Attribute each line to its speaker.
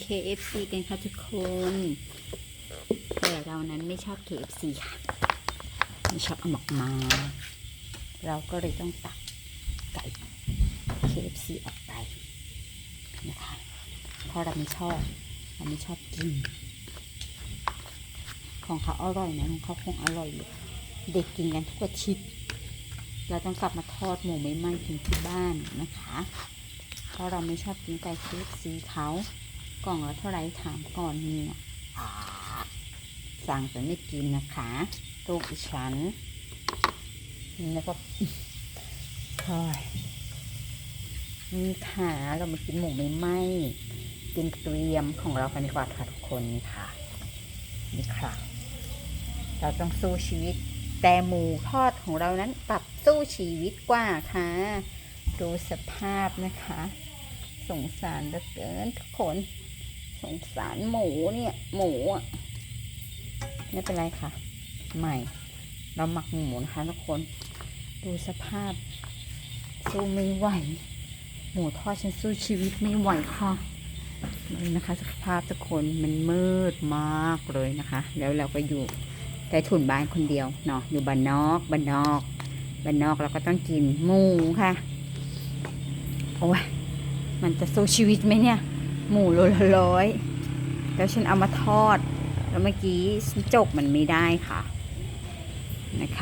Speaker 1: KFC กันค่ะทุกคนแต่เรานั้นไม่ชอบ KFC ค่ะ ไม่ชอบเอาหมอกมา เราก็เลยต้องตักไก่ KFC ออกไปนะคะเพราะเราไม่ชอบเราไม่ชอบกิน ของเขาอร่อยนะของเขาคงอร่อยอยู่เด็กกินกันทุกอาทิตย์เราต้องกลับมาทอดหมูไม่ไหม้ถึงที่บ้านนะคะ เพราะเราไม่ชอบกินไก่ KFC เขา กล่องละเท่าไรถามก่อนเนี่ยสั่งแต่ไม่กินนะคะลูกอีฉันแล้วก็คอยนี่ค่ะเรามากินหมูไม่ไหมกินเตรียมของเรากันดีกว่าค่ะทุกคนนี่ค่ะนี่ค่ะ เราต้องสู้ชีวิต แต่หมูทอดของเรานั้นกลับสู้ชีวิตกว่าค่ะ ดูสภาพนะคะ สงสารเหลือเกินทุกคน สงสารหมูเนี่ย หมูอะไม่เป็นไรค่ะ ใหม่ เราหมักหมูนะคะทุกคน ดูสภาพ สู้ไม่ไหว หมูทอดฉันสู้ชีวิตไม่ไหวค่ะดูนะคะสภาพทุกคนมันมืดมากเลยนะคะ แล้วเราก็อยู่ใต้ถุนบ้านคนเดียวเนาะอยู่บ้านนอกบ้านนอกบ้านนอกเราก็ต้องกินหมูค่ะ โอ้ยมันจะสู้ชีวิตไหมเนี่ย หมูโลละร้อยแล้วฉันเอามาทอด แล้วเมื่อกี้ฉันจกมันไม่ได้ค่ะนะคะ